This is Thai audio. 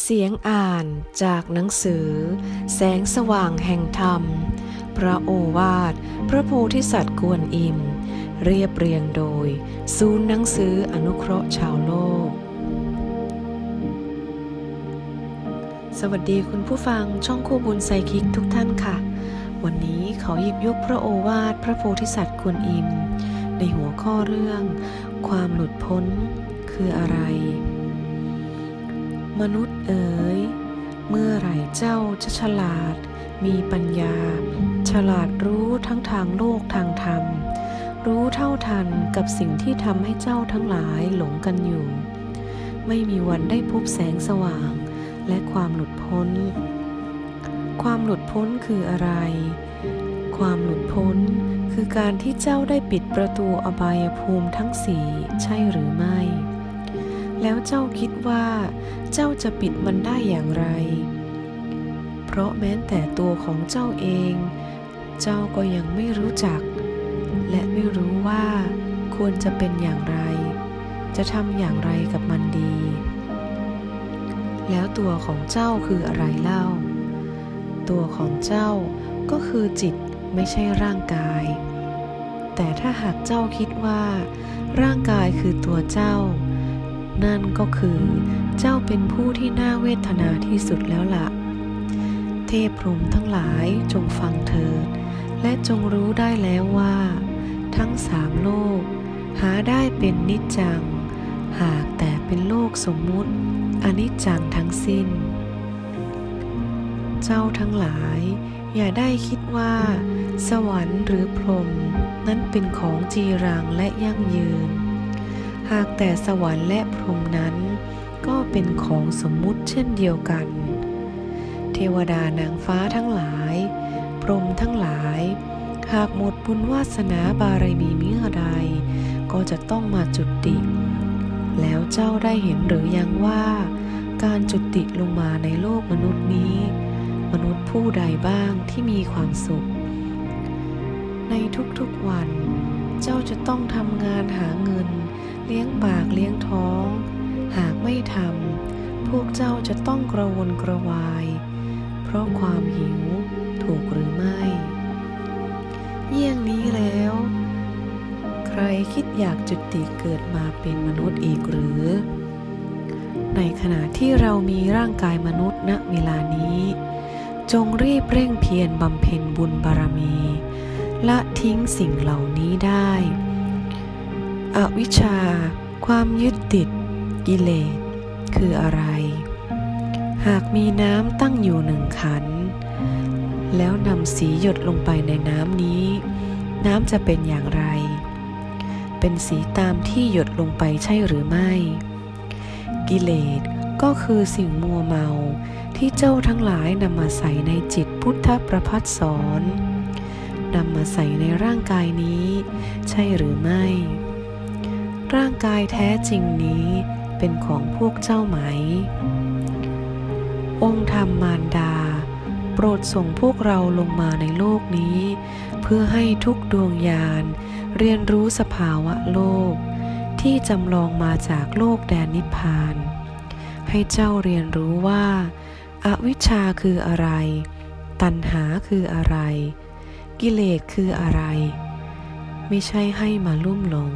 เสียงอ่านจากหนังสือ แสงสว่างแห่งธรรม พระโอวาท พระโพธิสัตว์กวนอิม เรียบเรียงโดย ศูนย์หนังสืออนุเคราะห์ชาวโลก สวัสดีคุณผู้ฟังช่องคู่บุญไซคิกทุกท่านค่ะ วันนี้ขอหยิบยกพระโอวาท พระโพธิสัตว์กวนอิม ในหัวข้อเรื่อง ความหลุดพ้นคืออะไร มนุษย์เอ๋ย เมื่อไหร่เจ้าจะฉลาด มีปัญญา ฉลาดรู้ทั้งทางโลกทางธรรม รู้เท่าทันกับสิ่งที่ทำให้เจ้าทั้งหลายหลงกันอยู่ ไม่มีวันได้พบแสงสว่าง และความหลุดพ้น ความหลุดพ้นคืออะไร ความหลุดพ้นคือการที่เจ้าได้ปิดประตูอบายภูมิทั้งสี่ใช่หรือไม่ แล้วเจ้าคิดว่าเจ้าจะปิดมันได้อย่างไร เพราะแม้แต่ตัวของเจ้าเอง เจ้าก็ยังไม่รู้จัก และไม่รู้ว่าควรจะเป็นอย่างไร จะทำอย่างไรกับมันดี แล้วตัวของเจ้าคืออะไรเล่า ตัวของเจ้าก็คือจิตไม่ใช่ร่างกาย แต่ถ้าหากเจ้าคิดว่า ร่างกายคือตัวเจ้า นั่นก็คือเจ้าเป็นผู้ที่น่าเวทนาที่สุดแล้วละ่ะ เทพพรหมทั้งหลายจงฟังเถิด และจงรู้ได้แล้วว่า ทั้งสามโลก หาได้เป็นนิจจัง หากแต่เป็นโลกสมมุติอนิจจังทั้งสิ้น เจ้าทั้งหลาย อย่าได้คิดว่า สวรรค์หรือพรหมนั้นเป็นของจีรังและยั่งยืน หากแต่สวรรค์และพรหมนั้น ก็เป็นของสมมุติเช่นเดียวกัน เทวดานางฟ้าทั้งหลาย พรหมทั้งหลาย หากหมดบุญวาสนาบารมีเมื่อใด ก็จะต้องมาจุดติแล้วเจ้าได้เห็นหรือยังว่า การจุดติลงมาในโลกมนุษย์นี้ มนุษย์ผู้ใดบ้างที่มีความสุข ในทุกๆวัน เจ้าจะต้องทำงานหาเงิน เลี้ยงปากเลี้ยงท้อง หากไม่ทำพวกเจ้าจะต้องกระวนกระวาย เพราะความหิวถูกหรือไม่ เยี่ยงนี้แล้ว ใครคิดอยากจุติเกิดมาเป็นมนุษย์อีกหรือ ในขณะที่เรามีร่างกายมนุษย์ณเวลานี้ จงรีบเร่งเพียรบำเพ็ญบุญบารมี ละทิ้งสิ่งเหล่านี้ได้ อวิชชา ความยึดติด กิเลส คืออะไร หากมีน้ำตั้งอยู่หนึ่งขัน แล้วนำสีหยดลงไปในน้ำนี้ น้ำจะเป็นอย่างไร เป็นสีตามที่หยดลงไปใช่หรือไม่ กิเลสก็คือสิ่งมัวเมาที่เจ้าทั้งหลายนำมาใส่ในจิตพุทธประพัฒสอน นำมาใส่ในร่างกายนี้ ใช่หรือไม่ ร่างกายแท้จริงนี้เป็นของพวกเจ้าไหม องค์ธรรมมารดา โปรดส่งพวกเราลงมาในโลกนี้ เพื่อให้ทุกดวงญาณเรียนรู้สภาวะโลก ที่จำลองมาจากโลกแดนนิพพาน ให้เจ้าเรียนรู้ว่าอาวิชชาคืออะไร ตัณหาคืออะไร กิเลสคืออะไร ไม่ใช่ให้มาลุ่มหลง